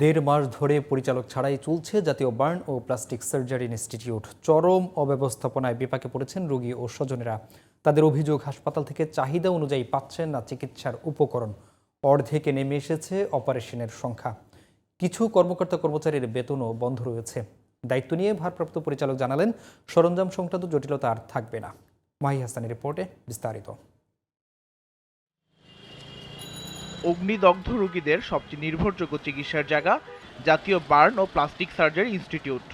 দেড় মাস ধরে পরিচালক ছাড়াই চলছে জাতীয় বার্ন ও প্লাস্টিক সার্জারি ইনস্টিটিউট। চরম অব্যবস্থাপনায় বিপাকে পড়েছেন রোগী ও স্বজনেরা। তাদের অভিযোগ, হাসপাতাল থেকে চাহিদা অনুযায়ী পাচ্ছেন না চিকিৎসার উপকরণ। অর্ধেকে নেমে এসেছে অপারেশনের সংখ্যা। কিছু কর্মকর্তা কর্মচারীর বেতনও বন্ধ রয়েছে। দায়িত্ব নিয়ে ভারপ্রাপ্ত পরিচালক জানালেন, সরঞ্জাম সংক্রান্ত জটিলতা আর থাকবে না। মাহি হাসানের রিপোর্টে বিস্তারিত। অগ্নিদগ্ধ রোগীদের সবচেয়ে নির্ভরযোগ্য চিকিৎসার জায়গা, জাতীয় বার্ন ও প্লাস্টিক সার্জারি ইনস্টিটিউট।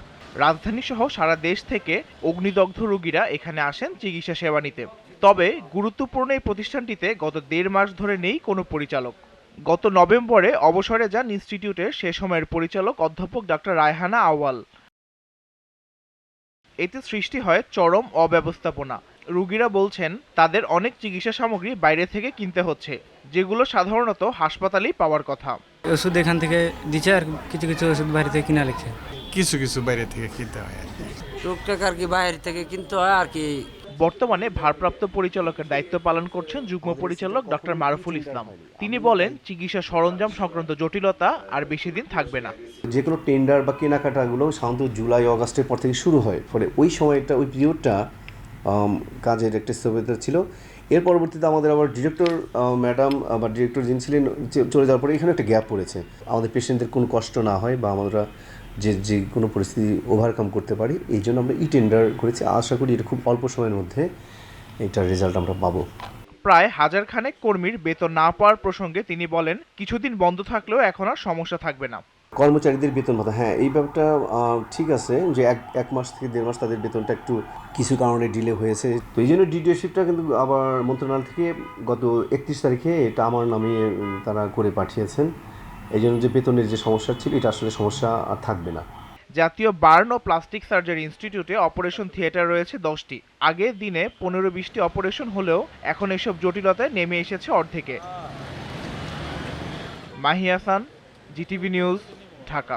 রাজধানী সহ সারা দেশ থেকে অগ্নিদগ্ধ রোগীরা এখানে আসেন চিকিৎসা সেবা নিতে। তবে গুরুত্বপূর্ণ এই প্রতিষ্ঠানটিতে গত দেড় মাস ধরে নেই কোনো পরিচালক। গত নভেম্বরে অবসরে যান ইনস্টিটিউটের সে সময়ের পরিচালক অধ্যাপক ডাক্তার রায়হানা আওয়াল এতে সৃষ্টি হয় চরম অব্যবস্থাপনা। রোগীরা বলছেন তাদের অনেক চিকিৎসা সামগ্রী বাইরে থেকে কিনতে হচ্ছে যেগুলো সাধারণত হাসপাতালেই পাওয়ার কথা। ওষুধ এখান থেকে দিচ্ছে আর কিছু কিছু ওষুধ বাইরে থেকে কিনা লিখছে। কিছু কিছু বাইরে থেকে কিনতে হয় আর কি। টুকটাক আর কি বাইরে থেকে কিনতে হয় আর কি। বর্তমানে ভারপ্রাপ্ত পরিচালকের দায়িত্ব পালন করছেন যুগ্ম পরিচালক ডক্টর মারুফুল ইসলাম। তিনি বলেন চিকিৎসা সরঞ্জাম সংক্রান্ত জটিলতা আর বেশি দিন থাকবে না। যে কোনো টেন্ডার বা কেনাকাটাগুলো সাধারণত জুলাই অগাস্টের পর থেকে শুরু হয়। ফলে ওই সময়টা ওই পিরিয়ডটা কাজের একটা স্থবিরতা ছিল। এর পরবর্তীতে আমাদের আবার ডিরেক্টর ম্যাডাম বা ডিরেক্টর যিনি ছিলেন চলে যাওয়ার পরে এখানে একটা গ্যাপ পড়েছে। আমাদের পেশেন্টদের কোনো কষ্ট না হয় বা আমরা যে যে কোনো পরিস্থিতি ওভারকাম করতে পারি, এই জন্য আমরা ই টেন্ডার করেছি। আশা করি এটা খুব অল্প সময়ের মধ্যে এটার রেজাল্ট আমরা পাবো। প্রায় হাজার খানেক কর্মীর বেতন না পাওয়ার প্রসঙ্গে তিনি বলেন, কিছুদিন বন্ধ থাকলেও এখন আর সমস্যা থাকবে না। কর্মচারীদের বেতন ভাতা। হ্যাঁ এই ব্যাপারটা ঠিক আছে যে এক এক মাস থেকে দেড় মাস তাদের বেতনটা একটু কিছু কারণে ডিলে হয়েছে। তো এই জন্য ডিডিওশিপটা কিন্তু আবার মন্ত্রণালয় থেকে গত একত্রিশ তারিখে এটা আমার নামে তারা করে পাঠিয়েছেন। এই জন্য যে বেতনের যে সমস্যা ছিল, এটা আসলে সমস্যা আর থাকবে না। জাতীয় বার্ন ও প্লাস্টিক সার্জারি ইনস্টিটিউটে অপারেশন থিয়েটার রয়েছে দশটি। আগে দিনে পনেরো বিশটি অপারেশন হলেও এখন এসব জটিলতায় নেমে এসেছে অর্ধেকে। Mahi Hasan GTV news Dhaka.